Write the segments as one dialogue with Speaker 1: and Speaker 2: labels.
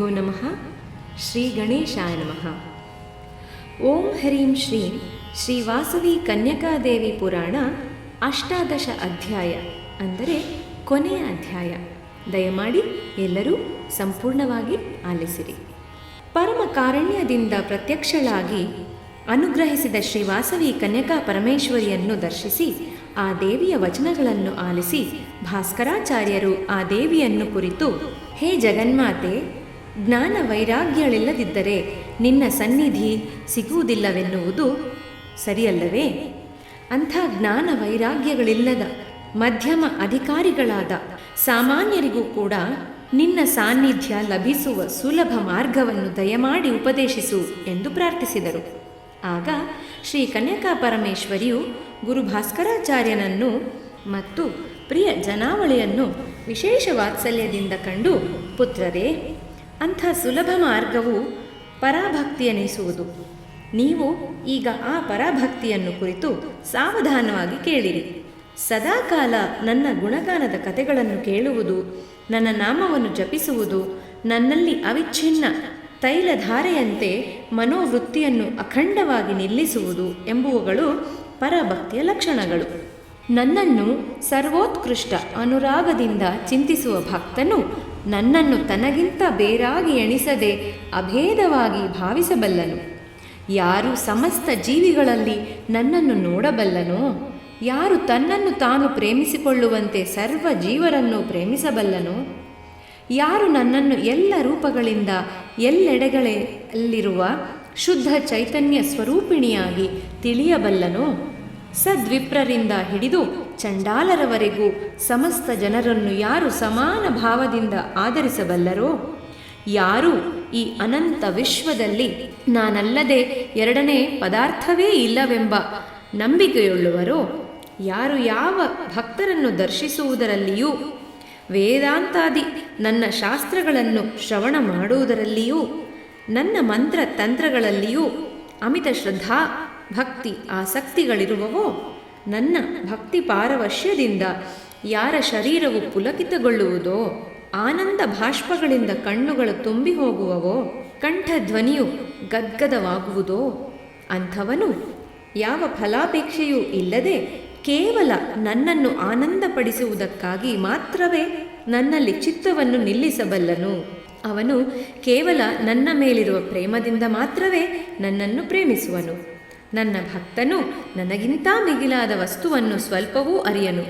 Speaker 1: ಗುರುಭ್ಯೋ ನಮಃ ಶ್ರೀ ಗಣೇಶಾಯ ನಮಃ ಓಂ ಹರೀಂ ಶ್ರೀಂ ಶ್ರೀ ವಾಸವಿ ಕನ್ಯಕಾದೇವಿ ಪುರಾಣ ಅಷ್ಟಾದಶ ಅಧ್ಯಾಯ ಅಂದರೆ ಕೊನೆಯ ಅಧ್ಯಾಯ. ದಯಮಾಡಿ ಎಲ್ಲರೂ ಸಂಪೂರ್ಣವಾಗಿ ಆಲಿಸಿರಿ. ಪರಮ ಕಾರಣ್ಯದಿಂದ ಪ್ರತ್ಯಕ್ಷಳಾಗಿ ಅನುಗ್ರಹಿಸಿದ ಶ್ರೀ ವಾಸವಿ ಕನ್ಯಕಾ ಪರಮೇಶ್ವರಿಯನ್ನು ದರ್ಶಿಸಿ ಆ ದೇವಿಯ ವಚನಗಳನ್ನು ಆಲಿಸಿ ಭಾಸ್ಕರಾಚಾರ್ಯರು ಆ ದೇವಿಯನ್ನು ಕುರಿತು, ಹೇ ಜಗನ್ಮಾತೆ ಜ್ಞಾನ ವೈರಾಗ್ಯಗಳಿಲ್ಲದಿದ್ದರೆ ನಿನ್ನ ಸನ್ನಿಧಿ ಸಿಗುವುದಿಲ್ಲವೆನ್ನುವುದು ಸರಿಯಲ್ಲವೇ? ಅಂಥ ಜ್ಞಾನ ವೈರಾಗ್ಯಗಳಿಲ್ಲದ ಮಧ್ಯಮ ಅಧಿಕಾರಿಗಳಾದ ಸಾಮಾನ್ಯರಿಗೂ ಕೂಡ ನಿನ್ನ ಸಾನ್ನಿಧ್ಯ ಲಭಿಸುವ ಸುಲಭ ಮಾರ್ಗವನ್ನು ದಯಮಾಡಿ ಉಪದೇಶಿಸು ಎಂದು ಪ್ರಾರ್ಥಿಸಿದರು. ಆಗ ಶ್ರೀ ಕನ್ಯಕಾ ಪರಮೇಶ್ವರಿಯು ಗುರು ಭಾಸ್ಕರಾಚಾರ್ಯನನ್ನು ಮತ್ತು ಪ್ರಿಯ ಜನಾವಳಿಯನ್ನು ವಿಶೇಷ ವಾತ್ಸಲ್ಯದಿಂದ ಕಂಡು, ಪುತ್ರರೇ ಅಂಥ ಸುಲಭ ಮಾರ್ಗವು ಪರಾಭಕ್ತಿಯೆನಿಸುವುದು. ನೀವು ಈಗ ಆ ಪರಾಭಕ್ತಿಯನ್ನು ಕುರಿತು ಸಾವಧಾನವಾಗಿ ಕೇಳಿರಿ. ಸದಾಕಾಲ ನನ್ನ ಗುಣಗಾನದ ಕಥೆಗಳನ್ನು ಕೇಳುವುದು, ನನ್ನ ನಾಮವನ್ನು ಜಪಿಸುವುದು, ನನ್ನಲ್ಲಿ ಅವಿಚ್ಛಿನ್ನ ತೈಲಧಾರೆಯಂತೆ ಮನೋವೃತ್ತಿಯನ್ನು ಅಖಂಡವಾಗಿ ನಿಲ್ಲಿಸುವುದು ಎಂಬುವುಗಳು ಪರಭಕ್ತಿಯ ಲಕ್ಷಣಗಳು. ನನ್ನನ್ನು ಸರ್ವೋತ್ಕೃಷ್ಟ ಅನುರಾಗದಿಂದ ಚಿಂತಿಸುವ ಭಕ್ತನು ನನ್ನನ್ನು ತನಗಿಂತ ಬೇರಾಗಿ ಎಣಿಸದೆ ಅಭೇದವಾಗಿ ಭಾವಿಸಬಲ್ಲನು. ಯಾರು ಸಮಸ್ತ ಜೀವಿಗಳಲ್ಲಿ ನನ್ನನ್ನು ನೋಡಬಲ್ಲನೋ, ಯಾರು ತನ್ನನ್ನು ತಾನು ಪ್ರೇಮಿಸಿಕೊಳ್ಳುವಂತೆ ಸರ್ವ ಜೀವರನ್ನು ಪ್ರೇಮಿಸಬಲ್ಲನೋ, ಯಾರು ನನ್ನನ್ನು ಎಲ್ಲ ರೂಪಗಳಿಂದ ಎಲ್ಲೆಡೆಗಳಲ್ಲಿರುವ ಶುದ್ಧ ಚೈತನ್ಯ ಸ್ವರೂಪಿಣಿಯಾಗಿ ತಿಳಿಯಬಲ್ಲನೋ, ಸದ್ವಿಪ್ರರಿಂದ ಹಿಡಿದು ಚಂಡಾಲರವರೆಗೂ ಸಮಸ್ತ ಜನರನ್ನು ಯಾರು ಸಮಾನ ಭಾವದಿಂದ ಆಧರಿಸಬಲ್ಲರೋ? ಯಾರು ಈ ಅನಂತ ವಿಶ್ವದಲ್ಲಿ ನಾನಲ್ಲದೆ ಎರಡನೇ ಪದಾರ್ಥವೇ ಇಲ್ಲವೆಂಬ ನಂಬಿಕೆಯುಳ್ಳುವರೋ? ಯಾರು ಯಾವ ಭಕ್ತರನ್ನು ದರ್ಶಿಸುವುದರಲ್ಲಿಯೂ, ವೇದಾಂತಾದಿ ನನ್ನ ಶಾಸ್ತ್ರಗಳನ್ನು ಶ್ರವಣ ಮಾಡುವುದರಲ್ಲಿಯೂ, ನನ್ನ ಮಂತ್ರ ತಂತ್ರಗಳಲ್ಲಿಯೂ ಅಮಿತ ಶ್ರದ್ಧಾ, ಭಕ್ತಿ, ಆಸಕ್ತಿಗಳಿರುವವೋ? ನನ್ನ ಭಕ್ತಿ ಪಾರವಶ್ಯದಿಂದ ಯಾರ ಶರೀರವು ಪುಲಕಿತಗೊಳ್ಳುವುದೋ, ಆನಂದ ಭಾಷ್ಪಗಳಿಂದ ಕಣ್ಣುಗಳು ತುಂಬಿ ಹೋಗುವವೋ, ಕಂಠಧ್ವನಿಯು ಗದ್ಗದವಾಗುವುದೋ, ಅಂಥವನು ಯಾವ ಫಲಾಪೇಕ್ಷೆಯೂ ಇಲ್ಲದೆ ಕೇವಲ ನನ್ನನ್ನು ಆನಂದಪಡಿಸುವುದಕ್ಕಾಗಿ ಮಾತ್ರವೇ ನನ್ನಲ್ಲಿ ಚಿತ್ತವನ್ನು ನಿಲ್ಲಿಸಬಲ್ಲನು. ಅವನು ಕೇವಲ ನನ್ನ ಮೇಲಿರುವ ಪ್ರೇಮದಿಂದ ಮಾತ್ರವೇ ನನ್ನನ್ನು ಪ್ರೇಮಿಸುವನು. ನನ್ನ ಭಕ್ತನು ನನಗಿಂತ ಮಿಗಿಲಾದ ವಸ್ತುವನ್ನು ಸ್ವಲ್ಪವೂ ಅರಿಯನು.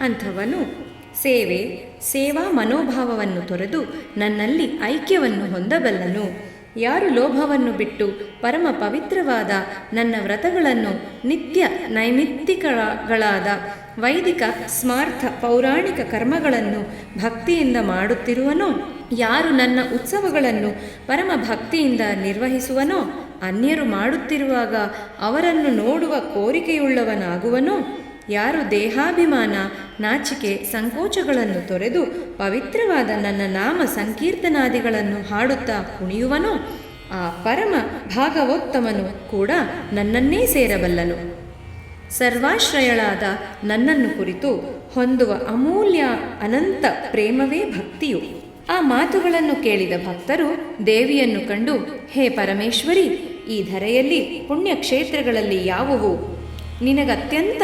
Speaker 1: ಅಂಥವನು ಸೇವೆ, ಸೇವಾ ಮನೋಭಾವವನ್ನು ತೊರೆದು ನನ್ನಲ್ಲಿ ಐಕ್ಯವನ್ನು ಹೊಂದಬಲ್ಲನು. ಯಾರು ಲೋಭವನ್ನು ಬಿಟ್ಟು ಪರಮ ಪವಿತ್ರವಾದ ನನ್ನ ವ್ರತಗಳನ್ನು ನಿತ್ಯ ನೈಮಿತ್ತಿಕಗಳಾದ ವೈದಿಕ ಸ್ಮಾರ್ಥ ಪೌರಾಣಿಕ ಕರ್ಮಗಳನ್ನು ಭಕ್ತಿಯಿಂದ ಮಾಡುತ್ತಿರುವನೋ, ಯಾರು ನನ್ನ ಉತ್ಸವಗಳನ್ನು ಪರಮ ಭಕ್ತಿಯಿಂದ ನಿರ್ವಹಿಸುವನೋ ಅನ್ಯರು ಮಾಡುತ್ತಿರುವಾಗ ಅವರನ್ನು ನೋಡುವ ಕೋರಿಕೆಯುಳ್ಳವನಾಗುವನು? ಯಾರು ದೇಹಾಭಿಮಾನ, ನಾಚಿಕೆ, ಸಂಕೋಚಗಳನ್ನು ತೊರೆದು ಪವಿತ್ರವಾದ ನನ್ನ ನಾಮ ಸಂಕೀರ್ತನಾದಿಗಳನ್ನು ಹಾಡುತ್ತಾ ಕುಣಿಯುವನೋ? ಆ ಪರಮ ಭಾಗವೋತ್ತಮನು ಕೂಡ ನನ್ನನ್ನೇ ಸೇರಬಲ್ಲನು. ಸರ್ವಾಶ್ರಯಳಾದ ನನ್ನನ್ನು ಕುರಿತು ಹೊಂದುವ ಅಮೂಲ್ಯ ಅನಂತ ಪ್ರೇಮವೇ ಭಕ್ತಿಯು. ಆ ಮಾತುಗಳನ್ನು ಕೇಳಿದ ಭಕ್ತರು ದೇವಿಯನ್ನು ಕಂಡು, ಹೇ ಪರಮೇಶ್ವರಿ, ಈ ಧರೆಯಲ್ಲಿ ಪುಣ್ಯಕ್ಷೇತ್ರಗಳಲ್ಲಿ ಯಾವುವು? ನಿನಗತ್ಯಂತ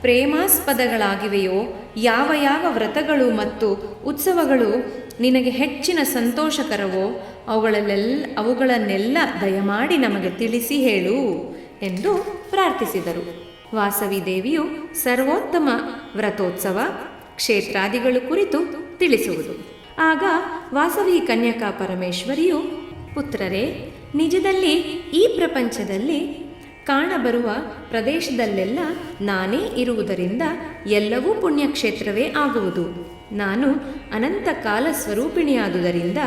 Speaker 1: ಪ್ರೇಮಾಸ್ಪದಗಳಾಗಿವೆಯೋ? ಯಾವ ಯಾವ ವ್ರತಗಳು ಮತ್ತು ಉತ್ಸವಗಳು ನಿನಗೆ ಹೆಚ್ಚಿನ ಸಂತೋಷಕರವೋ ಅವುಗಳಲ್ಲೆಲ್ಲ ಅವುಗಳನ್ನೆಲ್ಲ ದಯಮಾಡಿ ನಮಗೆ ತಿಳಿಸಿ ಹೇಳು ಎಂದು ಪ್ರಾರ್ಥಿಸಿದರು. ವಾಸವಿ ದೇವಿಯು ಸರ್ವೋತ್ತಮ ವ್ರತೋತ್ಸವ ಕ್ಷೇತ್ರಾದಿಗಳು ಕುರಿತು ತಿಳಿಸುವುದು. ಆಗ ವಾಸವಿ ಕನ್ಯಕಾ ಪರಮೇಶ್ವರಿಯು, ಪುತ್ರರೇ, ನಿಜದಲ್ಲಿ ಈ ಪ್ರಪಂಚದಲ್ಲಿ ಕಾಣಬರುವ ಪ್ರದೇಶದಲ್ಲೆಲ್ಲ ನಾನೇ ಇರುವುದರಿಂದ ಎಲ್ಲವೂ ಪುಣ್ಯಕ್ಷೇತ್ರವೇ ಆಗುವುದು. ನಾನು ಅನಂತ ಕಾಲ ಸ್ವರೂಪಿಣಿಯಾದುದರಿಂದ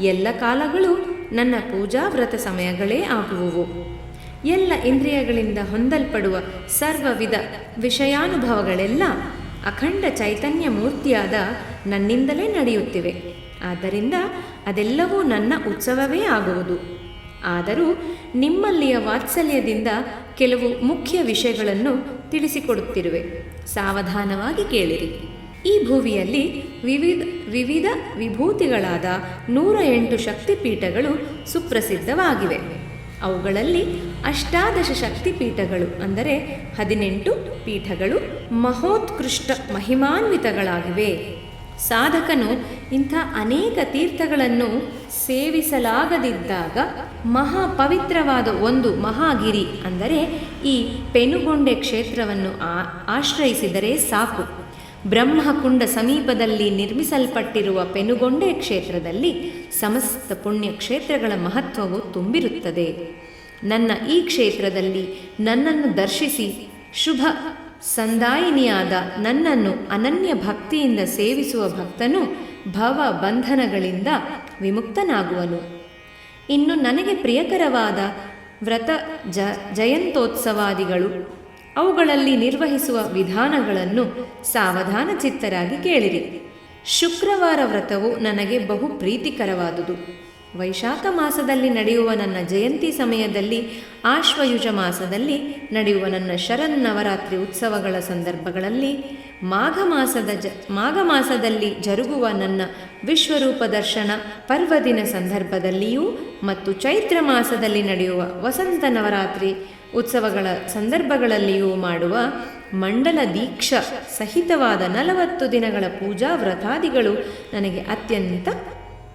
Speaker 1: ಎಲ್ಲ ಕಾಲಗಳು ನನ್ನ ಪೂಜಾ ವ್ರತ ಸಮಯಗಳೇ ಆಗುವುವು. ಎಲ್ಲ ಇಂದ್ರಿಯಗಳಿಂದ ಹೊಂದಲ್ಪಡುವ ಸರ್ವವಿಧ ವಿಷಯಾನುಭವಗಳೆಲ್ಲ ಅಖಂಡ ಚೈತನ್ಯ ಮೂರ್ತಿಯಾದ ನನ್ನಿಂದಲೇ ನಡೆಯುತ್ತಿವೆ. ಆದ್ದರಿಂದ ಅದೆಲ್ಲವೂ ನನ್ನ ಉತ್ಸವವೇ ಆಗುವುದು. ಆದರೂ ನಿಮ್ಮಲ್ಲಿಯ ವಾತ್ಸಲ್ಯದಿಂದ ಕೆಲವು ಮುಖ್ಯ ವಿಷಯಗಳನ್ನು ತಿಳಿಸಿಕೊಡುತ್ತಿರುವೆ. ಸಾವಧಾನವಾಗಿ ಕೇಳಿರಿ. ಈ ಭೂವಿಯಲ್ಲಿ ವಿವಿಧ ವಿವಿಧ ವಿಭೂತಿಗಳಾದ ನೂರ ಎಂಟು ಶಕ್ತಿಪೀಠಗಳು ಸುಪ್ರಸಿದ್ಧವಾಗಿವೆ. ಅವುಗಳಲ್ಲಿ ಅಷ್ಟಾದಶ ಶಕ್ತಿಪೀಠಗಳು ಅಂದರೆ ಹದಿನೆಂಟು ಪೀಠಗಳು ಮಹೋತ್ಕೃಷ್ಟ ಮಹಿಮಾನ್ವಿತಗಳಾಗಿವೆ. ಸಾಧಕನು ಇಂಥ ಅನೇಕ ತೀರ್ಥಗಳನ್ನು ಸೇವಿಸಲಾಗದಿದ್ದಾಗ ಮಹಾ ಪವಿತ್ರವಾದ ಒಂದು ಮಹಾಗಿರಿ ಅಂದರೆ ಈ ಪೆನುಗೊಂಡೆ ಕ್ಷೇತ್ರವನ್ನು ಆಶ್ರಯಿಸಿದರೆ ಸಾಕು. ಬ್ರಹ್ಮಕುಂಡ ಸಮೀಪದಲ್ಲಿ ನಿರ್ಮಿಸಲ್ಪಟ್ಟಿರುವ ಪೆನುಗೊಂಡೆ ಕ್ಷೇತ್ರದಲ್ಲಿ ಸಮಸ್ತ ಪುಣ್ಯ ಕ್ಷೇತ್ರಗಳ ಮಹತ್ವವು ತುಂಬಿರುತ್ತದೆ. ನನ್ನ ಈ ಕ್ಷೇತ್ರದಲ್ಲಿ ನನ್ನನ್ನು ದರ್ಶಿಸಿ ಶುಭ ಸಂದಾಯಿನಿಯಾದ ನನ್ನನ್ನು ಅನನ್ಯ ಭಕ್ತಿಯಿಂದ ಸೇವಿಸುವ ಭಕ್ತನು ಭವ ಬಂಧನಗಳಿಂದ ವಿಮುಕ್ತನಾಗುವನು. ಇನ್ನು ನನಗೆ ಪ್ರಿಯಕರವಾದ ವ್ರತ ಜ ಜಯಂತೋತ್ಸವಾದಿಗಳು ಅವುಗಳಲ್ಲಿ ನಿರ್ವಹಿಸುವ ವಿಧಾನಗಳನ್ನು ಸಾವಧಾನ ಚಿತ್ತರಾಗಿ ಕೇಳಿರಿ. ಶುಕ್ರವಾರ ವ್ರತವು ನನಗೆ ಬಹು ಪ್ರೀತಿಕರವಾದುದು. ವೈಶಾಖ ಮಾಸದಲ್ಲಿ ನಡೆಯುವ ನನ್ನ ಜಯಂತಿ ಸಮಯದಲ್ಲಿ ಆಶ್ವಯುಜ ಮಾಸದಲ್ಲಿ ನಡೆಯುವ ನನ್ನ ಶರನ್ನವರಾತ್ರಿ ಉತ್ಸವಗಳ ಸಂದರ್ಭಗಳಲ್ಲಿ ಮಾಘ ಮಾಸದ ಜ, ಮಾಘ ಮಾಸದಲ್ಲಿ ಜರುಗುವ ನನ್ನ ವಿಶ್ವರೂಪ ದರ್ಶನ ಪರ್ವದಿನ ಸಂದರ್ಭದಲ್ಲಿಯೂ ಮತ್ತು ಚೈತ್ರ ಮಾಸದಲ್ಲಿ ನಡೆಯುವ ವಸಂತ ನವರಾತ್ರಿ ಉತ್ಸವಗಳ ಸಂದರ್ಭಗಳಲ್ಲಿಯೂ ಮಾಡುವ ಮಂಡಲ ದೀಕ್ಷಾ ಸಹಿತವಾದ ನಲವತ್ತು ದಿನಗಳ ಪೂಜಾ ವ್ರತಾದಿಗಳು ನನಗೆ ಅತ್ಯಂತ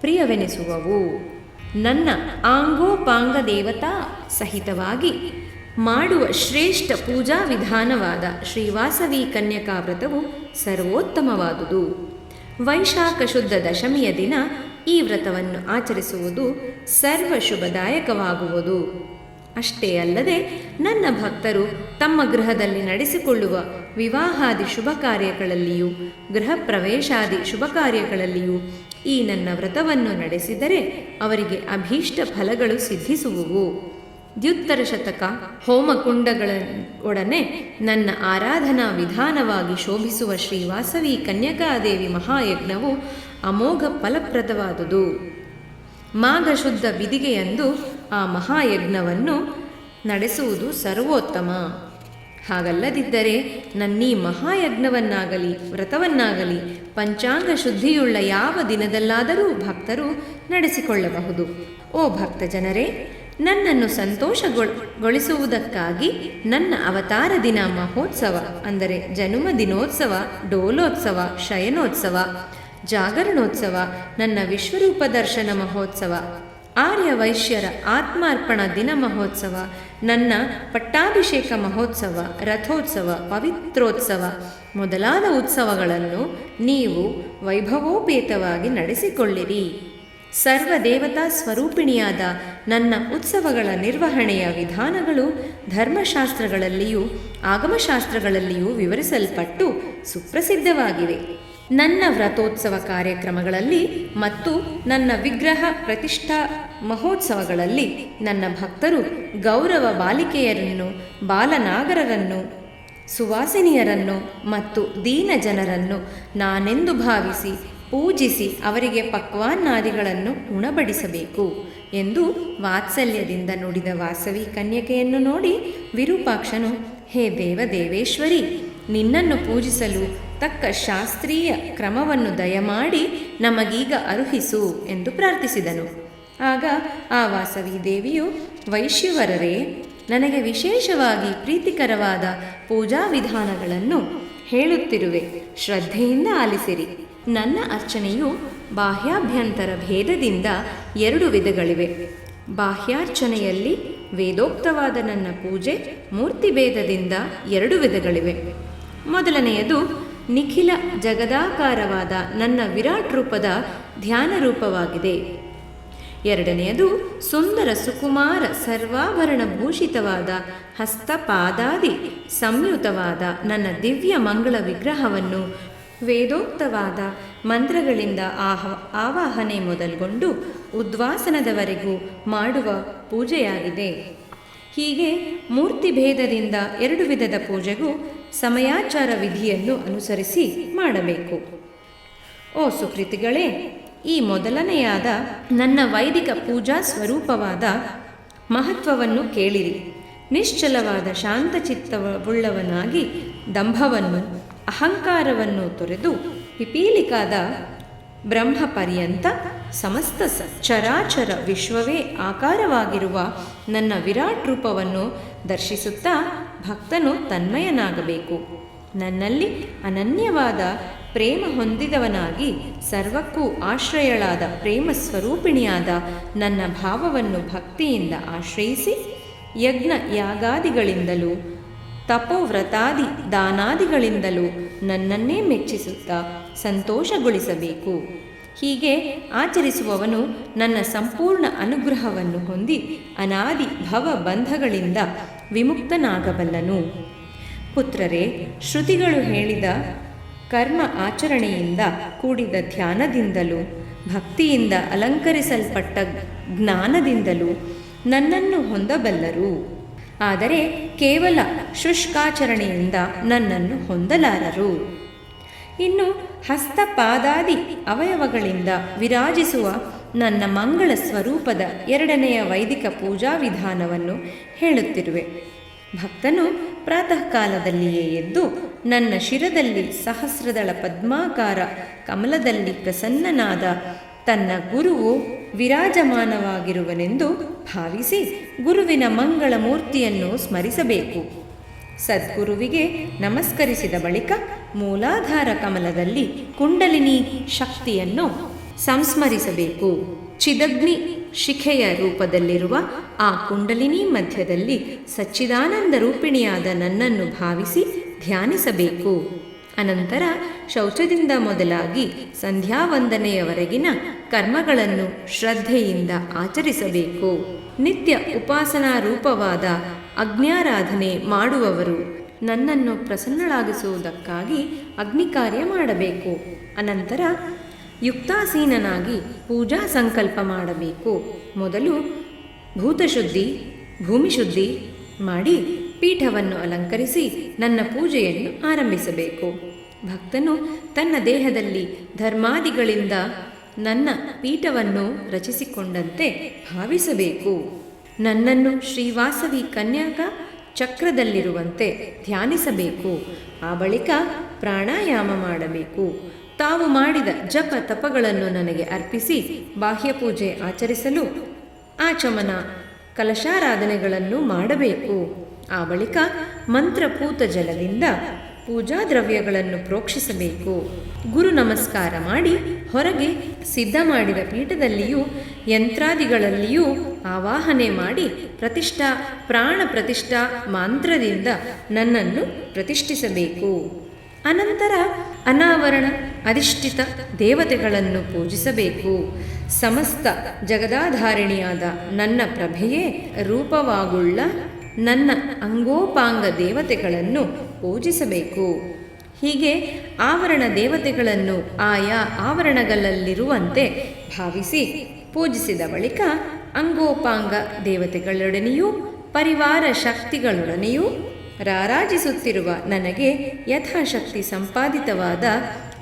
Speaker 1: ಪ್ರಿಯವೆನಿಸುವವು. ನನ್ನ ಆಂಗೋಪಾಂಗ ದೇವತಾ ಸಹಿತವಾಗಿ ಮಾಡುವ ಶ್ರೇಷ್ಠ ಪೂಜಾ ವಿಧಾನವಾದ ಶ್ರೀವಾಸವಿ ಕನ್ಯಕಾ ವ್ರತವು ಸರ್ವೋತ್ತಮವಾದುದು. ವೈಶಾಖ ಶುದ್ಧ ದಶಮಿಯ ದಿನ ಈ ವ್ರತವನ್ನು ಆಚರಿಸುವುದು ಸರ್ವ ಶುಭದಾಯಕವಾಗುವುದು. ಅಷ್ಟೇ ಅಲ್ಲದೆ ನನ್ನ ಭಕ್ತರು ತಮ್ಮ ಗೃಹದಲ್ಲಿ ನಡೆಸಿಕೊಳ್ಳುವ ವಿವಾಹಾದಿ ಶುಭ ಕಾರ್ಯಗಳಲ್ಲಿಯೂ ಗೃಹ ಪ್ರವೇಶಾದಿ ಶುಭ ಕಾರ್ಯಗಳಲ್ಲಿಯೂ ಈ ನನ್ನ ವ್ರತವನ್ನು ನಡೆಸಿದರೆ ಅವರಿಗೆ ಅಭೀಷ್ಟ ಫಲಗಳು ಸಿದ್ಧಿಸುವುವು. ದ್ಯುತ್ತರ ಶತಕ ಹೋಮಕುಂಡಗಳ ಒಡನೆ ನನ್ನ ಆರಾಧನಾ ವಿಧಾನವಾಗಿ ಶೋಭಿಸುವ ಶ್ರೀವಾಸವಿ ಕನ್ಯಕಾದೇವಿ ಮಹಾಯಜ್ಞವು ಅಮೋಘ ಫಲಪ್ರದವಾದುದು. ಮಾಘ ಶುದ್ಧ ಬಿದಿಗೆಯಂದು ಆ ಮಹಾಯಜ್ಞವನ್ನು ನಡೆಸುವುದು ಸರ್ವೋತ್ತಮ. ಹಾಗಲ್ಲದಿದ್ದರೆ ನನ್ನೀ ಮಹಾಯಜ್ಞವನ್ನಾಗಲಿ, ವ್ರತವನ್ನಾಗಲಿ, ಪಂಚಾಂಗ ಶುದ್ಧಿಯುಳ್ಳ ಯಾವ ದಿನದಲ್ಲಾದರೂ ಭಕ್ತರು ನಡೆಸಿಕೊಳ್ಳಬಹುದು. ಓ ಭಕ್ತ ಜನರೇ ನನ್ನನ್ನು ಸಂತೋಷಗೊಳಿಸುವುದಕ್ಕಾಗಿ ನನ್ನ ಅವತಾರ ದಿನ ಮಹೋತ್ಸವ, ಅಂದರೆ ಜನುಮ ದಿನೋತ್ಸವ, ಡೋಲೋತ್ಸವ, ಶಯನೋತ್ಸವ, ಜಾಗರಣೋತ್ಸವ, ನನ್ನ ವಿಶ್ವರೂಪ ದರ್ಶನ ಮಹೋತ್ಸವ. ಆರ್ಯ ವೈಶ್ಯರ ಆತ್ಮಾರ್ಪಣ ದಿನ ಮಹೋತ್ಸವ, ನನ್ನ ಪಟ್ಟಾಭಿಷೇಕ ಮಹೋತ್ಸವ, ರಥೋತ್ಸವ, ಪವಿತ್ರೋತ್ಸವ ಮೊದಲಾದ ಉತ್ಸವಗಳನ್ನು ನೀವು ವೈಭವೋಪೇತವಾಗಿ ನಡೆಸಿಕೊಳ್ಳಿರಿ. ಸರ್ವ ದೇವತಾ ಸ್ವರೂಪಿಣಿಯಾದ ನನ್ನ ಉತ್ಸವಗಳ ನಿರ್ವಹಣೆಯ ವಿಧಾನಗಳು ಧರ್ಮಶಾಸ್ತ್ರಗಳಲ್ಲಿಯೂ, ಆಗಮಶಾಸ್ತ್ರಗಳಲ್ಲಿಯೂ ವಿವರಿಸಲ್ಪಟ್ಟು ಸುಪ್ರಸಿದ್ಧವಾಗಿವೆ. ನನ್ನ ವ್ರತೋತ್ಸವ ಕಾರ್ಯಕ್ರಮಗಳಲ್ಲಿ ಮತ್ತು ನನ್ನ ವಿಗ್ರಹ ಪ್ರತಿಷ್ಠಾ ಮಹೋತ್ಸವಗಳಲ್ಲಿ ನನ್ನ ಭಕ್ತರು ಗೌರವ ಬಾಲಿಕೆಯರನ್ನು, ಬಾಲನಾಗರರನ್ನು, ಸುವಾಸಿನಿಯರನ್ನು ಮತ್ತು ದೀನ ಜನರನ್ನು ನಾನೆಂದು ಭಾವಿಸಿ, ಪೂಜಿಸಿ ಅವರಿಗೆ ಪಕ್ವಾನ್ನಾದಿಗಳನ್ನು ಉಣಬಡಿಸಬೇಕು ಎಂದು ವಾತ್ಸಲ್ಯದಿಂದ ನುಡಿದ ವಾಸವಿ ಕನ್ಯಕೆಯನ್ನು ನೋಡಿ ವಿರೂಪಾಕ್ಷನು, ಹೇ ದೇವದೇವೇಶ್ವರಿ ನಿನ್ನನ್ನು ಪೂಜಿಸಲು ತಕ್ಕ ಶಾಸ್ತ್ರೀಯ ಕ್ರಮವನ್ನು ದಯಮಾಡಿ ನಮಗೀಗ ಅರುಹಿಸು ಎಂದು ಪ್ರಾರ್ಥಿಸಿದನು. ಆಗ ಆ ವಾಸವಿ ದೇವಿಯು ವೈಶ್ಯವರರೇ, ನನಗೆ ವಿಶೇಷವಾಗಿ ಪ್ರೀತಿಕರವಾದ ಪೂಜಾ ವಿಧಾನಗಳನ್ನು ಹೇಳುತ್ತಿರುವೆ. ಶ್ರದ್ಧೆಯಿಂದ ಆಲಿಸಿರಿ. ನನ್ನ ಅರ್ಚನೆಯು ಬಾಹ್ಯಾಭ್ಯಂತರ ಭೇದದಿಂದ ಎರಡು ವಿಧಗಳಿವೆ. ಬಾಹ್ಯಾರ್ಚನೆಯಲ್ಲಿ ವೇದೋಕ್ತವಾದ ನನ್ನ ಪೂಜೆ ಮೂರ್ತಿ ಭೇದದಿಂದ ಎರಡು ವಿಧಗಳಿವೆ. ಮೊದಲನೆಯದು, ನಿಖಿಲ ಜಗದಾಕಾರವಾದ ನನ್ನ ವಿರಾಟ್ ರೂಪದ ಧ್ಯಾನ ರೂಪವಾಗಿದೆ. ಎರಡನೆಯದು, ಸುಂದರ ಸುಕುಮಾರ ಸರ್ವಾಭರಣ ಭೂಷಿತವಾದ ಹಸ್ತಪಾದಾದಿ ಸಂಯುತವಾದ ನನ್ನ ದಿವ್ಯ ಮಂಗಳ ವಿಗ್ರಹವನ್ನು ವೇದೋಕ್ತವಾದ ಮಂತ್ರಗಳಿಂದ ಆಹ, ಆವಾಹನೆ ಮೊದಲ್ಗೊಂಡು ಉದ್ವಾಸನದವರೆಗೂ ಮಾಡುವ ಪೂಜೆಯಾಗಿದೆ. ಹೀಗೆ ಮೂರ್ತಿ ಭೇದದಿಂದ ಎರಡು ವಿಧದ ಪೂಜೆಗೂ ಸಮಯಾಚಾರ ವಿಧಿಯನ್ನು ಅನುಸರಿಸಿ ಮಾಡಬೇಕು. ಓ ಸುಕೃತಿಗಳೇ, ಈ ಮೊದಲನೆಯಾದ ನನ್ನ ವೈದಿಕ ಪೂಜಾ ಸ್ವರೂಪವಾದ ಮಹತ್ವವನ್ನು ಕೇಳಿರಿ. ನಿಶ್ಚಲವಾದ ಶಾಂತಚಿತ್ತವುಳ್ಳವನಾಗಿ ದಂಭವನ್ನು, ಅಹಂಕಾರವನ್ನು ತೊರೆದು ಪಿಪೀಲಿಕಾದ ಬ್ರಹ್ಮ ಪರ್ಯಂತ ಸಮಸ್ತ ಚರಾಚರ ವಿಶ್ವವೇ ಆಕಾರವಾಗಿರುವ ನನ್ನ ವಿರಾಟ್ ರೂಪವನ್ನು ದರ್ಶಿಸುತ್ತಾ ಭಕ್ತನು ತನ್ಮಯನಾಗಬೇಕು. ನನ್ನಲ್ಲಿ ಅನನ್ಯವಾದ ಪ್ರೇಮ ಹೊಂದಿದವನಾಗಿ ಸರ್ವಕ್ಕೂ ಆಶ್ರಯಳಾದ ಪ್ರೇಮ ಸ್ವರೂಪಿಣಿಯಾದ ನನ್ನ ಭಾವವನ್ನು ಭಕ್ತಿಯಿಂದ ಆಶ್ರಯಿಸಿ ಯಜ್ಞ ಯಾಗಾದಿಗಳಿಂದಲೂ ತಪೋವ್ರತಾದಿ ದಾನಾದಿಗಳಿಂದಲೂ ನನ್ನನ್ನೇ ಮೆಚ್ಚಿಸುತ್ತಾ ಸಂತೋಷಗೊಳಿಸಬೇಕು. ಹೀಗೆ ಆಚರಿಸುವವನು ನನ್ನ ಸಂಪೂರ್ಣ ಅನುಗ್ರಹವನ್ನು ಹೊಂದಿ ಅನಾದಿ ಭವ ಬಂಧಗಳಿಂದ ವಿಮುಕ್ತನಾಗಬಲ್ಲನು. ಪುತ್ರರೇ, ಶ್ರುತಿಗಳು ಹೇಳಿದ ಕರ್ಮ ಆಚರಣೆಯಿಂದ ಕೂಡಿದ ಧ್ಯಾನದಿಂದಲೂ, ಭಕ್ತಿಯಿಂದ ಅಲಂಕರಿಸಲ್ಪಟ್ಟ ಜ್ಞಾನದಿಂದಲೂ ನನ್ನನ್ನು ಹೊಂದಬಲ್ಲರು. ಆದರೆ ಕೇವಲ ಶುಷ್ಕಾಚರಣೆಯಿಂದ ನನ್ನನ್ನು ಹೊಂದಲಾರರು. ಇನ್ನು ಹಸ್ತಪಾದಾದಿ ಅವಯವಗಳಿಂದ ವಿರಾಜಿಸುವ ನನ್ನ ಮಂಗಳ ಸ್ವರೂಪದ ಎರಡನೆಯ ವೈದಿಕ ಪೂಜಾ ವಿಧಾನವನ್ನು ಹೇಳುತ್ತಿರುವೆ. ಭಕ್ತನು ಪ್ರಾತಃ ಕಾಲದಲ್ಲಿಯೇ ಎದ್ದು ನನ್ನ ಶಿರದಲ್ಲಿ ಸಹಸ್ರದಳ ಪದ್ಮಾಕಾರ ಕಮಲದಲ್ಲಿ ಪ್ರಸನ್ನನಾದ ತನ್ನ ಗುರುವು ವಿರಾಜಮಾನವಾಗಿರುವನೆಂದು ಭಾವಿಸಿ ಗುರುವಿನ ಮಂಗಳ ಮೂರ್ತಿಯನ್ನು ಸ್ಮರಿಸಬೇಕು. ಸದ್ಗುರುವಿಗೆ ನಮಸ್ಕರಿಸಿದ ಬಳಿಕ ಮೂಲಾಧಾರ ಕಮಲದಲ್ಲಿ ಕುಂಡಲಿನಿ ಶಕ್ತಿಯನ್ನು ಸಂಸ್ಮರಿಸಬೇಕು. ಚಿದಗ್ನಿ ಶಿಖೆಯ ರೂಪದಲ್ಲಿರುವ ಆ ಕುಂಡಲಿನಿ ಮಧ್ಯದಲ್ಲಿ ಸಚ್ಚಿದಾನಂದ ರೂಪಿಣಿಯಾದ ನನ್ನನ್ನು ಭಾವಿಸಿ ಧ್ಯಾನಿಸಬೇಕು. ಅನಂತರ ಶೌಚದಿಂದ ಮೊದಲಾಗಿ ಸಂಧ್ಯಾವಂದನೆಯವರೆಗಿನ ಕರ್ಮಗಳನ್ನು ಶ್ರದ್ಧೆಯಿಂದ ಆಚರಿಸಬೇಕು. ನಿತ್ಯ ಉಪಾಸನಾ ರೂಪವಾದ ಅಗ್ನ್ಯಾರಾಧನೆ ಮಾಡುವವರು ನನ್ನನ್ನು ಪ್ರಸನ್ನಳಾಗಿಸುವುದಕ್ಕಾಗಿ ಅಗ್ನಿ ಕಾರ್ಯ ಮಾಡಬೇಕು. ಅನಂತರ ಯುಕ್ತಾಸೀನನಾಗಿ ಪೂಜಾ ಸಂಕಲ್ಪ ಮಾಡಬೇಕು. ಮೊದಲು ಭೂತಶುದ್ಧಿ, ಭೂಮಿಶುದ್ಧಿ ಮಾಡಿ ಪೀಠವನ್ನು ಅಲಂಕರಿಸಿ ನನ್ನ ಪೂಜೆಯನ್ನು ಆರಂಭಿಸಬೇಕು. ಭಕ್ತನು ತನ್ನ ದೇಹದಲ್ಲಿ ಧರ್ಮಾದಿಗಳಿಂದ ನನ್ನ ಪೀಠವನ್ನು ರಚಿಸಿಕೊಂಡಂತೆ ಭಾವಿಸಬೇಕು. ನನ್ನನ್ನು ಶ್ರೀವಾಸವಿ ಕನ್ಯಾಕ ಚಕ್ರದಲ್ಲಿರುವಂತೆ ಧ್ಯಾನಿಸಬೇಕು. ಆ ಬಳಿಕ ಪ್ರಾಣಾಯಾಮ ಮಾಡಬೇಕು. ತಾವು ಮಾಡಿದ ಜಪ ತಪಗಳನ್ನು ನನಗೆ ಅರ್ಪಿಸಿ ಬಾಹ್ಯ ಪೂಜೆ ಆಚರಿಸಲು ಆಚಮನ, ಕಲಶಾರಾಧನೆಗಳನ್ನು ಮಾಡಬೇಕು. ಆ ಬಳಿಕ ಮಂತ್ರಪೂತ ಜಲದಿಂದ ಪೂಜಾ ದ್ರವ್ಯಗಳನ್ನು ಪ್ರೋಕ್ಷಿಸಬೇಕು. ಗುರು ನಮಸ್ಕಾರ ಮಾಡಿ ಹೊರಗೆ ಸಿದ್ಧ ಮಾಡಿದ ಪೀಠದಲ್ಲಿಯೂ ಯಂತ್ರಾದಿಗಳಲ್ಲಿಯೂ ಆವಾಹನೆ ಮಾಡಿ ಪ್ರತಿಷ್ಠಾ ಪ್ರಾಣ ಪ್ರತಿಷ್ಠಾ ಮಂತ್ರದಿಂದ ನನ್ನನ್ನು ಪ್ರತಿಷ್ಠಿಸಬೇಕು. ಅನಂತರ ಅನಾವರಣ ಅಧಿಷ್ಠಿತ ದೇವತೆಗಳನ್ನು ಪೂಜಿಸಬೇಕು. ಸಮಸ್ತ ಜಗದಾಧಾರಿಣಿಯಾದ ನನ್ನ ಪ್ರಭೆಯೇ, ರೂಪವಾಗುಳ್ಳ ನನ್ನ ಅಂಗೋಪಾಂಗ ದೇವತೆಗಳನ್ನು ಪೂಜಿಸಬೇಕು. ಹೀಗೆ ಆವರಣ ದೇವತೆಗಳನ್ನು ಆಯಾ ಆವರಣಗಳಲ್ಲಿರುವಂತೆ ಭಾವಿಸಿ ಪೂಜಿಸಿದ ಬಳಿಕ ಅಂಗೋಪಾಂಗ ದೇವತೆಗಳೊಡನೆಯೂ, ಪರಿವಾರ ಶಕ್ತಿಗಳೊಡನೆಯೂ ರಾರಾಜಿಸುತ್ತಿರುವ ನನಗೆ ಯಥಾಶಕ್ತಿ ಸಂಪಾದಿತವಾದ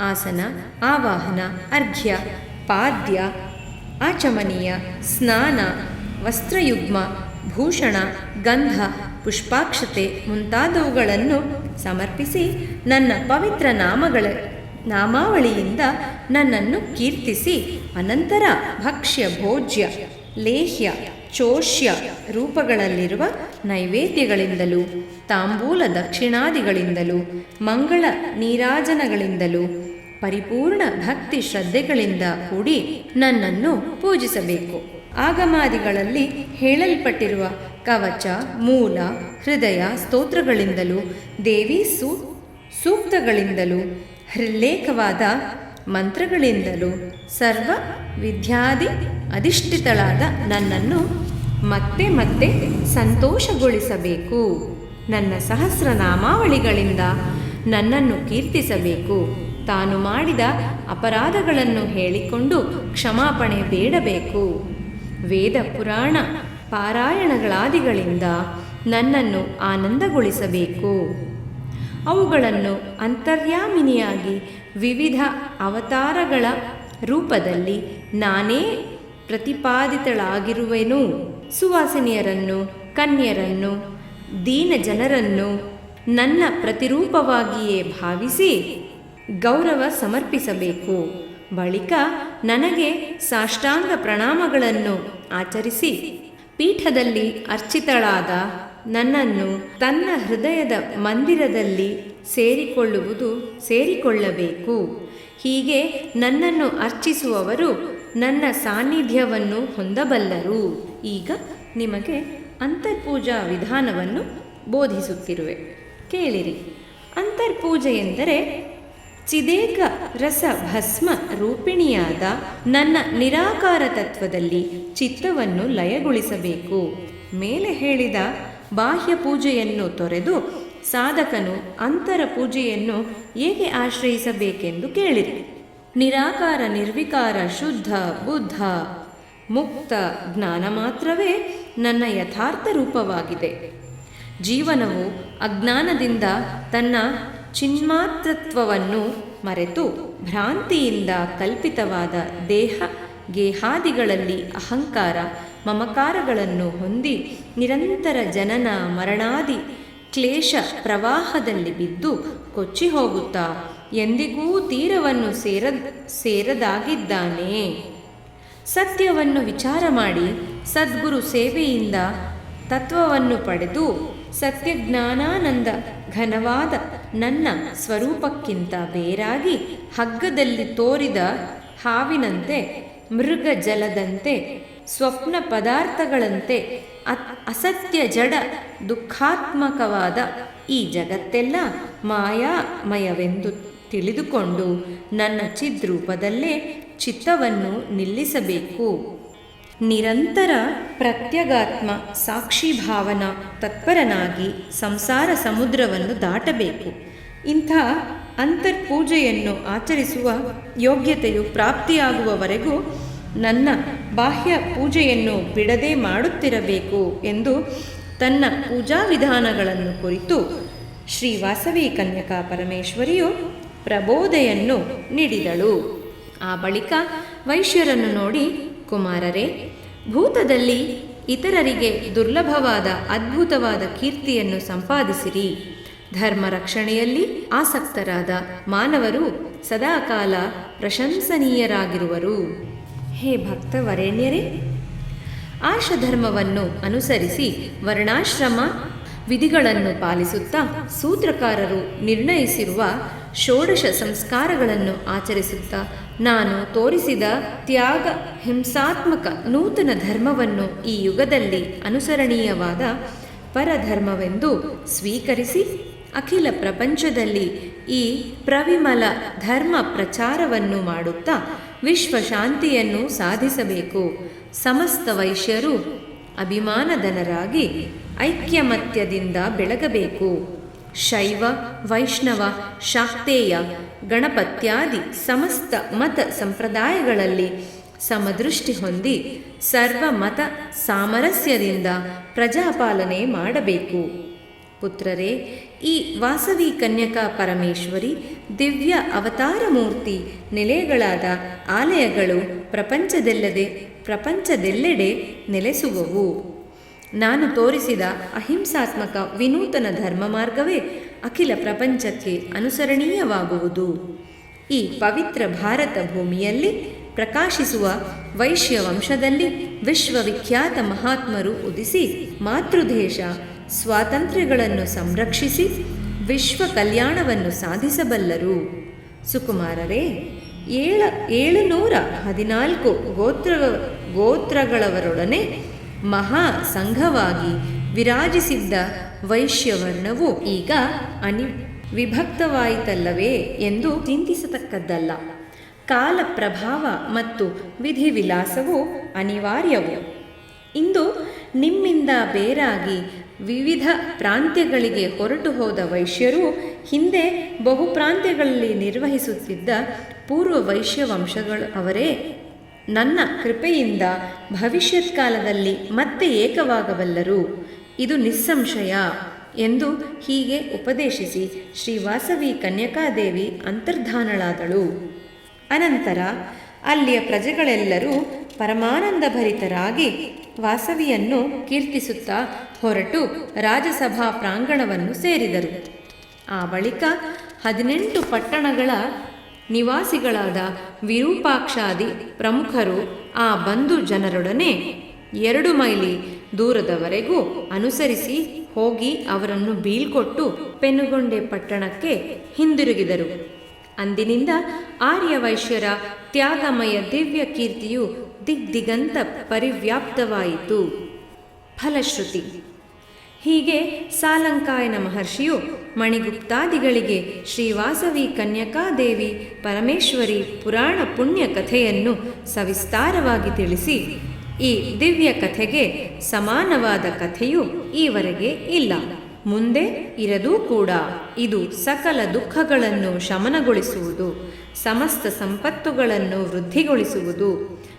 Speaker 1: ಆಸನ, ಆವಾಹನ, ಅರ್ಘ್ಯ, ಪಾದ್ಯ, ಆಚಮನೀಯ, ಸ್ನಾನ, ವಸ್ತ್ರಯುಗ್ಮ, ಭೂಷಣ, ಗಂಧ, ಪುಷ್ಪಾಕ್ಷತೆ ಮುಂತಾದವುಗಳನ್ನು ಸಮರ್ಪಿಸಿ ನನ್ನ ಪವಿತ್ರ ನಾಮಗಳ ನಾಮಾವಳಿಯಿಂದ ನನ್ನನ್ನು ಕೀರ್ತಿಸಿ ಅನಂತರ ಭಕ್ಷ್ಯ, ಭೋಜ್ಯ, ಲೇಹ್ಯ ಚೋಷ್ಯ ರೂಪಗಳಲ್ಲಿರುವ ನೈವೇದ್ಯಗಳಿಂದಲೂ, ತಾಂಬೂಲ ದಕ್ಷಿಣಾದಿಗಳಿಂದಲೂ, ಮಂಗಳ ನೀರಾಜನಗಳಿಂದಲೂ, ಪರಿಪೂರ್ಣ ಭಕ್ತಿ ಶ್ರದ್ಧೆಗಳಿಂದ ಕೂಡಿ ನನ್ನನ್ನು ಪೂಜಿಸಬೇಕು. ಆಗಮಾದಿಗಳಲ್ಲಿ ಹೇಳಲ್ಪಟ್ಟಿರುವ ಕವಚ, ಮೂಲ, ಹೃದಯ ಸ್ತೋತ್ರಗಳಿಂದಲೂ, ದೇವಿ ಸೂ, ಸೂಕ್ತಗಳಿಂದಲೂ, ಹೃಲ್ಲೇಖವಾದ ಮಂತ್ರಗಳಿಂದಲೂ, ಸರ್ವ ವಿದ್ಯಾದಿ ಅಧಿಷ್ಠಿತಳಾದ ನನ್ನನ್ನು ಮತ್ತೆ ಮತ್ತೆ ಸಂತೋಷಗೊಳಿಸಬೇಕು. ನನ್ನ ಸಹಸ್ರನಾಮಾವಳಿಗಳಿಂದ ನನ್ನನ್ನು ಕೀರ್ತಿಸಬೇಕು. ತಾನು ಮಾಡಿದ ಅಪರಾಧಗಳನ್ನು ಹೇಳಿಕೊಂಡು ಕ್ಷಮಾಪಣೆ ಬೇಡಬೇಕು. ವೇದ ಪುರಾಣ ಪಾರಾಯಣಗಳಾದಿಗಳಿಂದ ನನ್ನನ್ನು ಆನಂದಗೊಳಿಸಬೇಕು. ಅವುಗಳನ್ನು ಅಂತರ್ಯಾಮಿನಿಯಾಗಿ ವಿವಿಧ ಅವತಾರಗಳ ರೂಪದಲ್ಲಿ ನಾನೇ ಪ್ರತಿಪಾದಿತಳಾಗಿರುವೆನು. ಸುವಾಸಿನಿಯರನ್ನು, ಕನ್ಯರನ್ನು, ದೀನ ಜನರನ್ನು ನನ್ನ ಪ್ರತಿರೂಪವಾಗಿಯೇ ಭಾವಿಸಿ ಗೌರವ ಸಮರ್ಪಿಸಬೇಕು. ಬಳಿಕ ನನಗೆ ಸಾಷ್ಟಾಂಗ ಪ್ರಣಾಮಗಳನ್ನು ಆಚರಿಸಿ ಪೀಠದಲ್ಲಿ ಅರ್ಚಿತಳಾದ ನನ್ನನ್ನು ತನ್ನ ಹೃದಯದ ಮಂದಿರದಲ್ಲಿ ಸೇರಿಕೊಳ್ಳುವುದು, ಸೇರಿಕೊಳ್ಳಬೇಕು. ಹೀಗೆ ನನ್ನನ್ನು ಅರ್ಚಿಸುವವರು ನನ್ನ ಸಾನ್ನಿಧ್ಯವನ್ನು ಹೊಂದಬಲ್ಲರು. ಈಗ ನಿಮಗೆ ಅಂತರ್ಪೂಜಾ ವಿಧಾನವನ್ನು ಬೋಧಿಸುತ್ತಿರುವೆ. ಕೇಳಿರಿ. ಅಂತರ್ಪೂಜೆ ಎಂದರೆ ಚಿದೇಕ ರಸ ಭಸ್ಮ ರೂಪಿಣಿಯಾದ ನನ್ನ ನಿರಾಕಾರ ತತ್ವದಲ್ಲಿ ಚಿತ್ತವನ್ನು ಲಯಗೊಳಿಸಬೇಕು. ಮೇಲೆ ಹೇಳಿದ ಬಾಹ್ಯ ಪೂಜೆಯನ್ನು ತೊರೆದು ಸಾಧಕನು ಅಂತರ ಪೂಜೆಯನ್ನು ಹೇಗೆ ಆಶ್ರಯಿಸಬೇಕೆಂದು ಕೇಳಿರಿ. ನಿರಾಕಾರ, ನಿರ್ವಿಕಾರ, ಶುದ್ಧ, ಬುದ್ಧ, ಮುಕ್ತ ಜ್ಞಾನ ಮಾತ್ರವೇ ನನ್ನ ಯಥಾರ್ಥ ರೂಪವಾಗಿದೆ. ಜೀವನವು ಅಜ್ಞಾನದಿಂದ ತನ್ನ ಚಿನ್ಮಾತ್ರತ್ವವನ್ನು ಮರೆತು ಭ್ರಾಂತಿಯಿಂದ ಕಲ್ಪಿತವಾದ ದೇಹ, ಗೇಹಾದಿಗಳಲ್ಲಿ ಅಹಂಕಾರ, ಮಮಕಾರಗಳನ್ನು ಹೊಂದಿ ನಿರಂತರ ಜನನ, ಮರಣಾದಿ ಕ್ಲೇಶ ಪ್ರವಾಹದಲ್ಲಿ ಬಿದ್ದು ಕೊಚ್ಚಿ ಹೋಗುತ್ತಾ, ಎಂದಿಗೂ ತೀರವನ್ನು ಸೇರ, ಸೇರದಾಗಿದ್ದಾನೆ. ಸತ್ಯವನ್ನು ವಿಚಾರ ಮಾಡಿ, ಸದ್ಗುರು ಸೇವೆಯಿಂದ ತತ್ವವನ್ನು ಪಡೆದು, ಸತ್ಯಜ್ಞಾನಾನಂದ ಘನವಾದ ನನ್ನ ಸ್ವರೂಪಕ್ಕಿಂತ ಬೇರಾಗಿ ಹಗ್ಗದಲ್ಲಿ ತೋರಿದ ಹಾವಿನಂತೆ ಮೃಗ ಜಲದಂತೆ ಸ್ವಪ್ನ ಪದಾರ್ಥಗಳಂತೆ ಅಸತ್ಯ ಜಡ ದುಃಖಾತ್ಮಕವಾದ ಈ ಜಗತ್ತೆಲ್ಲ ಮಾಯಾಮಯವೆಂದು ತಿಳಿದುಕೊಂಡು ನನ್ನ ಚಿದ್ರೂಪದಲ್ಲೇ ಚಿತ್ತವನ್ನು ನಿಲ್ಲಿಸಬೇಕು. ನಿರಂತರ ಪ್ರತ್ಯಗಾತ್ಮ ಸಾಕ್ಷಿಭಾವನ ತತ್ಪರನಾಗಿ ಸಂಸಾರ ಸಮುದ್ರವನ್ನು ದಾಟಬೇಕು. ಇಂಥ ಅಂತರ್ಪೂಜೆಯನ್ನು ಆಚರಿಸುವ ಯೋಗ್ಯತೆಯು ಪ್ರಾಪ್ತಿಯಾಗುವವರೆಗೂ ನನ್ನ ಬಾಹ್ಯ ಪೂಜೆಯನ್ನು ಬಿಡದೆ ಮಾಡುತ್ತಿರಬೇಕು ಎಂದು ತನ್ನ ಪೂಜಾ ವಿಧಾನಗಳನ್ನು ಕುರಿತು ಶ್ರೀ ವಾಸವಿ ಕನ್ಯಕಾ ಪರಮೇಶ್ವರಿಯು ಪ್ರಬೋಧೆಯನ್ನು ನೀಡಿದಳು. ಆ ಬಳಿಕ ವೈಶ್ಯರನ್ನು ನೋಡಿ, ಕುಮಾರರೇ, ಭೂತದಲ್ಲಿ ಇತರರಿಗೆ ದುರ್ಲಭವಾದ ಅದ್ಭುತವಾದ ಕೀರ್ತಿಯನ್ನು ಸಂಪಾದಿಸಿರಿ. ಧರ್ಮ ರಕ್ಷಣೆಯಲ್ಲಿ ಆಸಕ್ತರಾದ ಮಾನವರು ಸದಾಕಾಲ ಪ್ರಶಂಸನೀಯರಾಗಿರುವರು. ಹೇ ಭಕ್ತವರೇಣ್ಯರೇ ಆಶಧರ್ಮವನ್ನು ಅನುಸರಿಸಿ ವರ್ಣಾಶ್ರಮ ವಿಧಿಗಳನ್ನು ಪಾಲಿಸುತ್ತಾ ಸೂತ್ರಕಾರರು ನಿರ್ಣಯಿಸಿರುವ ಷೋಡಶ ಸಂಸ್ಕಾರಗಳನ್ನು ಆಚರಿಸುತ್ತಾ ನಾನು ತೋರಿಸಿದ ತ್ಯಾಗ ಹಿಂಸಾತ್ಮಕ ನೂತನ ಧರ್ಮವನ್ನು ಈ ಯುಗದಲ್ಲಿ ಅನುಸರಣೀಯವಾದ ಪರಧರ್ಮವೆಂದು ಸ್ವೀಕರಿಸಿ ಅಖಿಲ ಪ್ರಪಂಚದಲ್ಲಿ ಈ ಪ್ರವಿಮಲ ಧರ್ಮ ಪ್ರಚಾರವನ್ನು ಮಾಡುತ್ತಾ ವಿಶ್ವ ಶಾಂತಿಯನ್ನು ಸಾಧಿಸಬೇಕು. ಸಮಸ್ತ ವೈಶ್ಯರು ಅಭಿಮಾನಧನರಾಗಿ ಐಕ್ಯಮತ್ಯದಿಂದ ಬೆಳಗಬೇಕು. ಶೈವ, ವೈಷ್ಣವ, ಶಾಕ್ತೇಯ, ಗಣಪತ್ಯಾದಿ ಸಮಸ್ತ ಮತ ಸಂಪ್ರದಾಯಗಳಲ್ಲಿ ಸಮದೃಷ್ಟಿ ಹೊಂದಿ ಸರ್ವ ಮತ ಸಾಮರಸ್ಯದಿಂದ ಪ್ರಜಾಪಾಲನೆ ಮಾಡಬೇಕು. ಪುತ್ರರೇ ಈ ವಾಸವಿ ಕನ್ಯಕಾ ಪರಮೇಶ್ವರಿ ದಿವ್ಯ ಅವತಾರ ಮೂರ್ತಿ ನೆಲೆಗಳಾದ ಆಲಯಗಳು ಪ್ರಪಂಚದೆಲ್ಲದೆ ಪ್ರಪಂಚದೆಲ್ಲೆಡೆ ನೆಲೆಸುವವು. ನಾನು ತೋರಿಸಿದ ಅಹಿಂಸಾತ್ಮಕ ವಿನೂತನ ಧರ್ಮ ಮಾರ್ಗವೇ ಅಖಿಲ ಪ್ರಪಂಚಕ್ಕೆ ಅನುಸರಣೀಯವಾಗುವುದು. ಈ ಪವಿತ್ರ ಭಾರತ ಭೂಮಿಯಲ್ಲಿ ಪ್ರಕಾಶಿಸುವ ವೈಶ್ಯ ವಂಶದಲ್ಲಿ ವಿಶ್ವವಿಖ್ಯಾತ ಮಹಾತ್ಮರು ಉದಿಸಿ ಮಾತೃದೇಶ ಸ್ವಾತಂತ್ರ್ಯಗಳನ್ನು ಸಂರಕ್ಷಿಸಿ ವಿಶ್ವ ಕಲ್ಯಾಣವನ್ನು ಸಾಧಿಸಬಲ್ಲರು. ಸುಕುಮಾರರೇ, ಏಳ, ಏಳುನೂರ ಹದಿನಾಲ್ಕು ಗೋತ್ರ, ಗೋತ್ರಗಳವರೊಡನೆ ಮಹಾ ಸಂಘವಾಗಿ ವಿರಾಜಿಸಿದ್ದ ವೈಶ್ಯವರ್ಣವು ಈಗ ಅನಿ, ವಿಭಕ್ತವಾಯಿತಲ್ಲವೇ ಎಂದು ಚಿಂತಿಸತಕ್ಕದ್ದಲ್ಲ. ಕಾಲ ಪ್ರಭಾವ ಮತ್ತು ವಿಧಿವಿಲಾಸವು ಅನಿವಾರ್ಯವು. ಇಂದು ನಿಮ್ಮಿಂದ ಬೇರಾಗಿ ವಿವಿಧ ಪ್ರಾಂತ್ಯಗಳಿಗೆ ಹೊರಟು ಹೋದ ವೈಶ್ಯರು ಹಿಂದೆ ಬಹು ಪ್ರಾಂತ್ಯಗಳಲ್ಲಿ ನಿರ್ವಹಿಸುತ್ತಿದ್ದ ಪೂರ್ವ ವೈಶ್ಯ ವಂಶಗಳು ಅವರೇ. ನನ್ನ ಕೃಪೆಯಿಂದ ಭವಿಷ್ಯತ್ ಕಾಲದಲ್ಲಿ ಮತ್ತೆ ಏಕವಾಗಬಲ್ಲರು. ಇದು ನಿಸ್ಸಂಶಯ ಎಂದು ಹೀಗೆ ಉಪದೇಶಿಸಿ ಶ್ರೀ ವಾಸವಿ ಕನ್ಯಕಾದೇವಿ ಅಂತರ್ಧಾನಳಾದಳು. ಅನಂತರ ಅಲ್ಲಿಯ ಪ್ರಜೆಗಳೆಲ್ಲರೂ ಪರಮಾನಂದ ಭರಿತರಾಗಿ ವಾಸವಿಯನ್ನು ಕೀರ್ತಿಸುತ್ತಾ ಹೊರಟು ರಾಜಸಭಾ ಪ್ರಾಂಗಣವನ್ನು ಸೇರಿದರು. ಆ ಬಳಿಕ ಹದಿನೆಂಟು ಪಟ್ಟಣಗಳ ನಿವಾಸಿಗಳಾದ ವಿರೂಪಾಕ್ಷಾದಿ ಪ್ರಮುಖರು ಆ ಬಂಧು ಜನರೊಡನೆ ಎರಡು ಮೈಲಿ ದೂರದವರೆಗೂ ಅನುಸರಿಸಿ ಹೋಗಿ ಅವರನ್ನು ಬೀಳ್ಕೊಟ್ಟು ಪೆನುಗೊಂಡೆ ಪಟ್ಟಣಕ್ಕೆ ಹಿಂದಿರುಗಿದರು. ಅಂದಿನಿಂದ ಆರ್ಯವೈಶ್ಯರ ತ್ಯಾಗಮಯ ದಿವ್ಯ ಕೀರ್ತಿಯು ದಿಗ್ದಿಗಂತ ಪರಿವ್ಯಾಪ್ತವಾಯಿತು. ಫಲಶ್ರುತಿ ಹೀಗೆ ಸಾಲಂಕಾಯನ ಮಹರ್ಷಿಯು ಮಣಿಗುಪ್ತಾದಿಗಳಿಗೆ ಶ್ರೀವಾಸವಿ ಕನ್ಯಕಾದೇವಿ ಪರಮೇಶ್ವರಿ ಪುರಾಣ ಪುಣ್ಯ ಕಥೆಯನ್ನು ಸವಿಸ್ತಾರವಾಗಿ ತಿಳಿಸಿ, ಈ ದಿವ್ಯ ಕಥೆಗೆ ಸಮಾನವಾದ ಕಥೆಯು ಈವರೆಗೆ ಇಲ್ಲ. ಮುಂದೆ ಇರದೂ ಕೂಡ ಇದು ಸಕಲ ದುಃಖಗಳನ್ನು ಶಮನಗೊಳಿಸುವುದು, ಸಮಸ್ತ ಸಂಪತ್ತುಗಳನ್ನು ವೃದ್ಧಿಗೊಳಿಸುವುದು.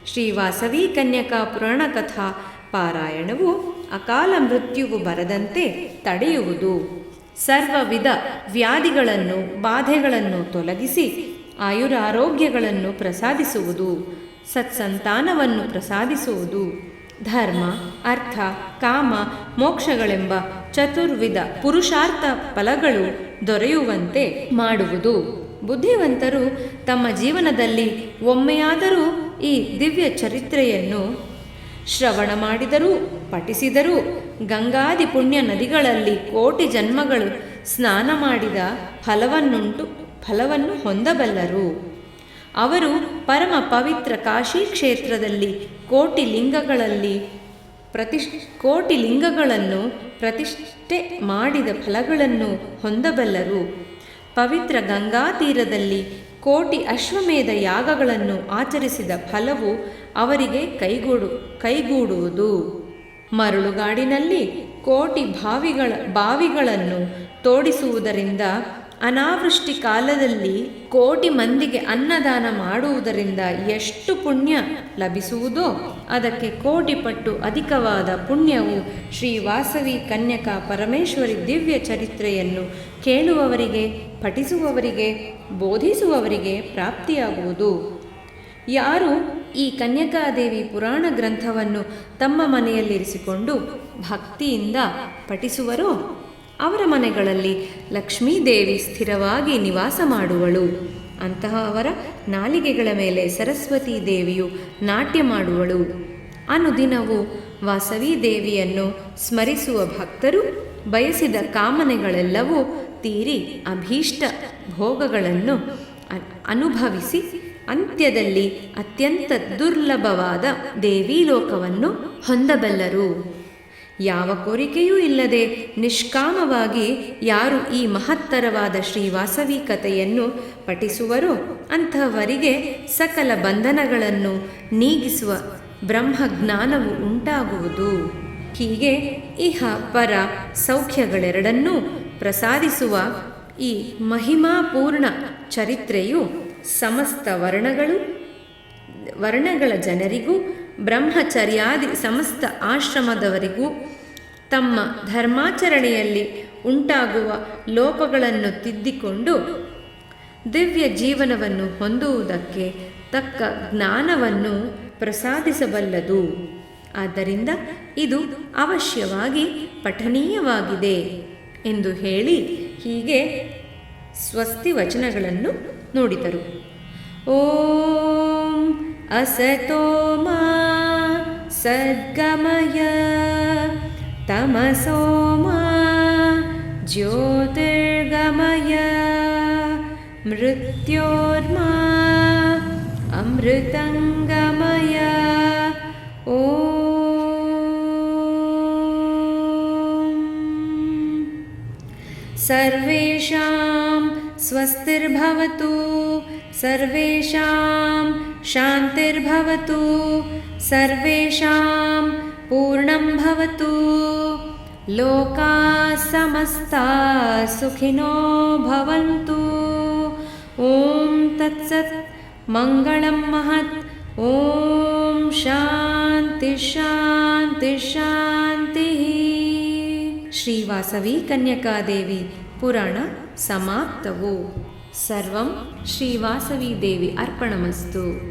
Speaker 1: ಶ್ರೀವಾಸವಿ ಕನ್ಯಕಾ ಪುರಾಣ ಕಥಾ ಪಾರಾಯಣವು ಅಕಾಲ ಮೃತ್ಯುವು ಬರದಂತೆ ತಡೆಯುವುದು. ಸರ್ವವಿಧ ವ್ಯಾಧಿಗಳನ್ನು, ಬಾಧೆಗಳನ್ನು ತೊಲಗಿಸಿ ಆಯುರಾರೋಗ್ಯಗಳನ್ನು ಪ್ರಸಾದಿಸುವುದು, ಸತ್ಸಂತಾನವನ್ನು ಪ್ರಸಾದಿಸುವುದು. ಧರ್ಮ, ಅರ್ಥ, ಕಾಮ, ಮೋಕ್ಷಗಳೆಂಬ ಚತುರ್ವಿಧ ಪುರುಷಾರ್ಥ ಫಲಗಳು ದೊರೆಯುವಂತೆ ಮಾಡುವುದು. ಬುದ್ಧಿವಂತರು ತಮ್ಮ ಜೀವನದಲ್ಲಿ ಒಮ್ಮೆಯಾದರೂ ಈ ದಿವ್ಯ ಚರಿತ್ರೆಯನ್ನು ಶ್ರವಣ ಮಾಡಿದರೂ, ಪಠಿಸಿದರೂ ಗಂಗಾದಿ ಪುಣ್ಯ ನದಿಗಳಲ್ಲಿ ಕೋಟಿ ಜನ್ಮಗಳು ಸ್ನಾನ ಮಾಡಿದ ಫಲವನ್ನುಂಟು, ಫಲವನ್ನು ಹೊಂದಬಲ್ಲರು. ಅವರು ಪರಮ ಪವಿತ್ರ ಕಾಶಿ ಕ್ಷೇತ್ರದಲ್ಲಿ ಕೋಟಿ ಲಿಂಗಗಳಲ್ಲಿ ಪ್ರತಿಷ್, ಕೋಟಿ ಲಿಂಗಗಳನ್ನು ಪ್ರತಿಷ್ಠೆ ಮಾಡಿದ ಫಲಗಳನ್ನು ಹೊಂದಬಲ್ಲರು. ಪವಿತ್ರ ಗಂಗಾ ತೀರದಲ್ಲಿ ಕೋಟಿ ಅಶ್ವಮೇಧ ಯಾಗಗಳನ್ನು ಆಚರಿಸಿದ ಫಲವು ಅವರಿಗೆ ಕೈಗೂಡು, ಕೈಗೂಡುವುದು. ಮರಳುಗಾಡಿನಲ್ಲಿ ಕೋಟಿ ಬಾವಿಗಳ ಬಾವಿಗಳನ್ನು ತೋಡಿಸುವುದರಿಂದ, ಅನಾವೃಷ್ಟಿ ಕಾಲದಲ್ಲಿ ಕೋಟಿ ಮಂದಿಗೆ ಅನ್ನದಾನ ಮಾಡುವುದರಿಂದ ಎಷ್ಟು ಪುಣ್ಯ ಲಭಿಸುವುದೋ, ಅದಕ್ಕೆ ಕೋಟಿ ಪಟ್ಟು ಅಧಿಕವಾದ ಪುಣ್ಯವು ಶ್ರೀ ವಾಸವಿ ಕನ್ಯಕಾ ಪರಮೇಶ್ವರಿ ದಿವ್ಯ ಚರಿತ್ರೆಯನ್ನು ಕೇಳುವವರಿಗೆ ಪಠಿಸುವವರಿಗೆ, ಬೋಧಿಸುವವರಿಗೆ ಪ್ರಾಪ್ತಿಯಾಗುವುದು. ಯಾರು ಈ ಕನ್ಯಕಾದೇವಿ ಪುರಾಣ ಗ್ರಂಥವನ್ನು ತಮ್ಮ ಮನೆಯಲ್ಲಿರಿಸಿಕೊಂಡು ಭಕ್ತಿಯಿಂದ ಪಠಿಸುವರೋ, ಅವರ ಮನೆಗಳಲ್ಲಿ ಲಕ್ಷ್ಮೀದೇವಿ ಸ್ಥಿರವಾಗಿ ನಿವಾಸ ಮಾಡುವಳು. ಅಂತಹ ಅವರ ನಾಲಿಗೆಗಳ ಮೇಲೆ ಸರಸ್ವತೀ ದೇವಿಯು ನಾಟ್ಯ ಮಾಡುವಳು. ಅನುದಿನವೂ ವಾಸವಿ ದೇವಿಯನ್ನು ಸ್ಮರಿಸುವ ಭಕ್ತರು ಬಯಸಿದ ಕಾಮನೆಗಳೆಲ್ಲವೂ ತೀರಿ ಅಭೀಷ್ಟ ಭೋಗಗಳನ್ನು ಅನುಭವಿಸಿ ಅಂತ್ಯದಲ್ಲಿ ಅತ್ಯಂತ ದುರ್ಲಭವಾದ ದೇವಿ ಲೋಕವನ್ನು ಹೊಂದಬಲ್ಲರು. ಯಾವ ಕೋರಿಕೆಯೂ ಇಲ್ಲದೆ ನಿಷ್ಕಾಮವಾಗಿ ಯಾರು ಈ ಮಹತ್ತರವಾದ ಶ್ರೀವಾಸವಿ ಕಥೆಯನ್ನು ಪಠಿಸುವರೋ ಅಂತಹವರಿಗೆ ಸಕಲ ಬಂಧನಗಳನ್ನು ನೀಗಿಸುವ ಬ್ರಹ್ಮಜ್ಞಾನವು ಉಂಟಾಗುವುದು. ಹೀಗೆ ಇಹ ಪರ ಸೌಖ್ಯಗಳೆರಡನ್ನೂ ಪ್ರಸಾದಿಸುವ ಈ ಮಹಿಮಾಪೂರ್ಣ ಚರಿತ್ರೆಯು ಸಮಸ್ತ ವರ್ಣಗಳು, ವರ್ಣಗಳ ಜನರಿಗೂ, ಬ್ರಹ್ಮಚರ್ಯಾದಿ ಸಮಸ್ತ ಆಶ್ರಮದವರಿಗೂ ತಮ್ಮ ಧರ್ಮಾಚರಣೆಯಲ್ಲಿ ಉಂಟಾಗುವ ಲೋಪಗಳನ್ನು ತಿದ್ದಿಕೊಂಡು ದಿವ್ಯ ಜೀವನವನ್ನು ಹೊಂದುವುದಕ್ಕೆ ತಕ್ಕ ಜ್ಞಾನವನ್ನು ಪ್ರಸಾದಿಸಬಲ್ಲದು. ಆದ್ದರಿಂದ ಇದು ಅವಶ್ಯವಾಗಿ ಪಠನೀಯವಾಗಿದೆ. ಎಂದು ಹೇಳಿ ಹೀಗೆ ಸ್ವಸ್ತಿ ವಚನಗಳನ್ನು ನೋಡಿದರು. ಓಂ ಅಸತೋ ಮಾ ಸದ್ಗಮಯ ತಮಸೋ ಜ್ಯೋತಿರ್ಗಮಯ ಮೃತ್ಯೋರ್ಮಾ ಅಮೃತಂಗಮಯ. ಓಂ स्वस्तिर्भवतु सर्वेषां शान्तिर्भवतु सर्वेषां पूर्णं भवतु। लोका समस्ता सुखिनो भवन्तु। ॐ तत्सत् मङ्गलं महत्। ॐ शान्तिशान्तिशान्तिः श्रीवासवी कन्यकादेवी पुराण ಸಮಾಪ್ತವು. ಸರ್ವಂ ಶ್ರೀವಾಸವಿ ದೇವಿ ಅರ್ಪಣಮಸ್ತು.